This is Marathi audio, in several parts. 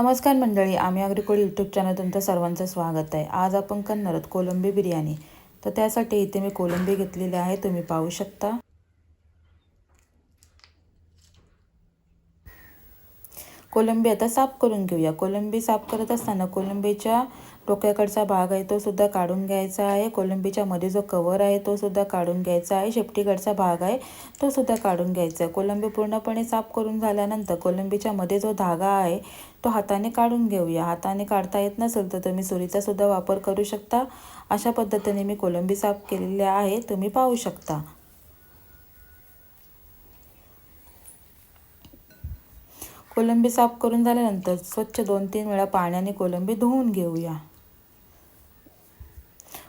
नमस्कार मंडळी आम्ही अग्रिकोड यूट्यूब चॅनल तुमचं सर्वांचं स्वागत आहे. आज आपण करणार आहोत कोलंबी बिर्याणी. तर त्यासाठी इथे मी कोलंबी घेतलेली आहे तुम्ही पाहू शकता. कोलंबी आता साफ करून घेऊया. कोलंबी साफ करत असताना कोलंबीच्या डोक्याकडचा भाग आहे तो सुद्धा काढून घ्यायचा आहे. कोलंबीच्या मध्ये जो कवर आहे तो सुद्धा काढून घ्यायचा आहे. शेपटीकडचा भाग आहे तो सुद्धा काढून घ्यायचा आहे. कोलंबी पूर्णपणे साफ करून झाल्यानंतर कोलंबीच्या मध्ये जो धागा आहे तो हाताने काढून घेऊया. हाताने काढता येत नसेल तर तुम्ही सुरीचा सुद्धा वापर करू शकता. अशा पद्धतीने मी कोलंबी साफ केलेली आहे. तुम्ही पाहू शकता. कोलंबी साफ करून झाल्यानंतर स्वच्छ दोन तीन वेळा पाण्याने कोलंबी धुवून घेऊया.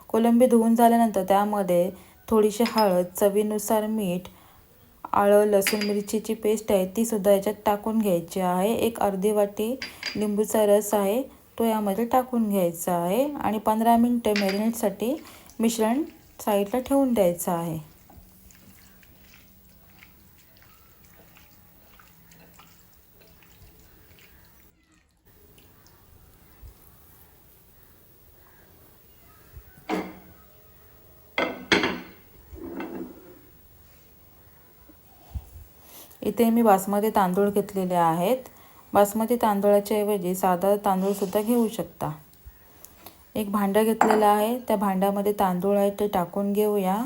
कोलंबी धुवून झाल्यानंतर त्यामध्ये थोडीशी हळद चवीनुसार मीठ आळं लसूण मिरचीची पेस्ट आहे ती सुद्धा याच्यात टाकून घ्यायची आहे. एक अर्धी वाटी लिंबूचा रस आहे तो यामध्ये टाकून घ्यायचा आहे आणि पंधरा मिनटं मॅरिनेटसाठी मिश्रण साईडला ठेवून द्यायचं आहे. इथे मी बासमती तांदूळ घेतलेले आहेत. बासमती तांदूळाच्या ऐवजी साधा तांदूळसुद्धा घेऊ शकता. एक भांडं घेतलेलं आहे. त्या भांड्यामध्ये तांदूळ आहे ते टाकून घेऊया.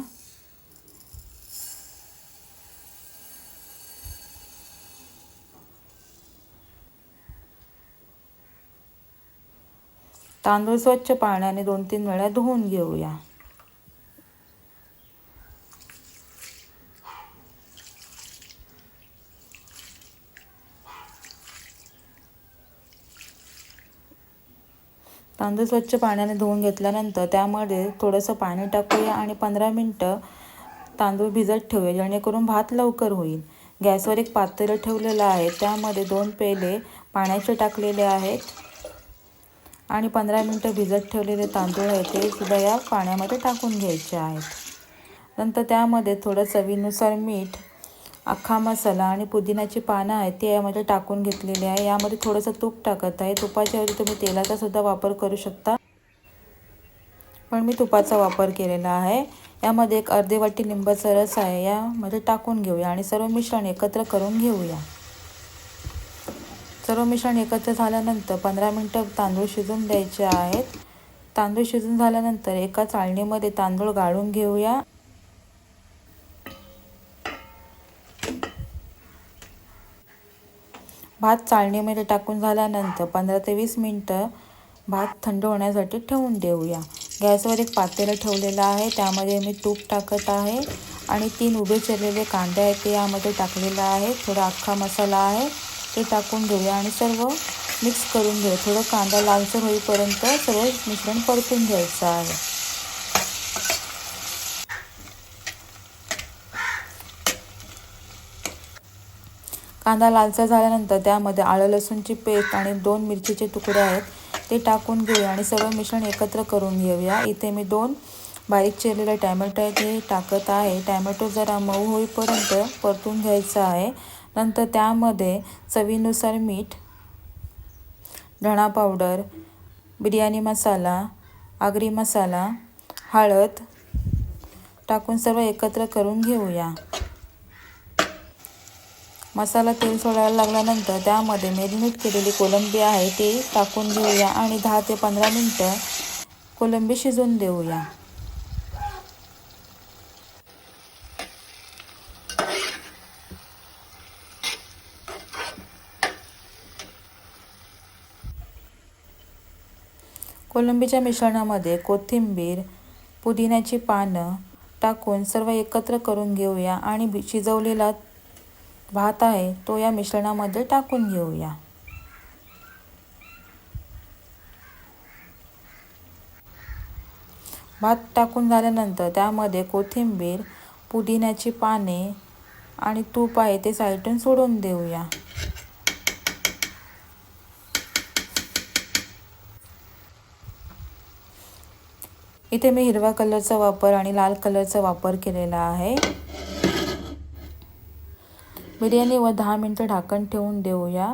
तांदूळ स्वच्छ पाण्याने दोन तीन वेळा धुवून घेऊया. तांदूळ स्वच्छ पाण्याने धुवून घेतल्यानंतर त्यामध्ये थोडंसं पाणी टाकूया आणि पंधरा मिनटं तांदूळ भिजत ठेवूया जेणेकरून भात लवकर होईल. गॅसवर एक पातेलं ठेवलेलं आहे. त्यामध्ये दोन पेले पाण्याचे टाकलेले आहेत आणि पंधरा मिनटं भिजत ठेवलेले तांदूळ आहे ते सुद्धा या पाण्यामध्ये टाकून घ्यायचे आहेत. नंतर त्यामध्ये थोडं चवीनुसार मीठ अख्खा मसाला आणि पुदिनाची पानं आहेत ते यामध्ये टाकून घेतलेली आहे. यामध्ये थोडंसं तूप टाकत आहे. तुपाच्या ऐवजी तुम्ही तेलाचा सुद्धा वापर करू शकता. पण मी तुपाचा वापर केलेला आहे. यामध्ये एक अर्धी वाटी लिंबाचा रस आहे. यामध्ये टाकून घेऊया आणि सर्व मिश्रण एकत्र करून घेऊया. सर्व मिश्रण एकत्र झाल्यानंतर पंधरा मिनटं तांदूळ शिजून द्यायचे आहेत. तांदूळ शिजून झाल्यानंतर एका चाळणीमध्ये तांदूळ गाळून घेऊया. भात चाळणीमध्ये टाकून झाल्यानंतर पंधरा ते वीस मिनटं भात थंड होण्यासाठी ठेवून देऊया. गॅसवर एक पातेलं ठेवलेलं आहे. त्यामध्ये मी तूप टाकत आहे आणि तीन उभे चिरलेले कांदे आहेत ते यामध्ये टाकलेलं आहे थोडा अख्खा मसाला आहे. ते टाकून घेऊया आणि सर्व मिक्स करून घेऊ थोडं कांदा लालसर होईपर्यंत सर्व मिश्रण परतून घ्यायचं आहे. कांदा लालसा झाल्यानंतर त्यामध्ये आलं लसूणची पेस्ट आणि दोन मिरचीचे तुकडे आहेत. ते टाकून घेऊया आणि सर्व मिश्रण एकत्र करून घेऊया. इथे मी दोन बारीक चिरलेले टॅमॅटो आहे ते टाकत आहे. टॅमॅटो जरा मऊ होईपर्यंत परतून घ्यायचं आहे. नंतर त्यामध्ये चवीनुसार मीठ धणा पावडर बिर्याणी मसाला आगरी मसाला हळद टाकून सर्व एकत्र करून घेऊया. मसाला तेल सोडायला लागल्यानंतर त्यामध्ये मॅरिनेट केलेली कोलंबी आहे ते टाकून घेऊया आणि दहा ते पंधरा मिनटं कोलंबी शिजवून देऊया. कोलंबीच्या मिश्रणामध्ये कोथिंबीर पुदिन्याची पानं टाकून सर्व एकत्र करून घेऊया आणि शिजवलेला भात आहे तो या मिश्रणामध्ये टाकून घेऊया. भात टाकून झाल्यानंतर त्यामध्ये कोथिंबीर पुदिन्याची पाने आणि तूप आहे ते साईडून सोडून देऊया. इथे मी हिरवा कलरचा वापर आणि लाल कलरचा वापर केलेला आहे. बिर्याणीवर दहा मिनटं ढाकण ठेवून देऊया.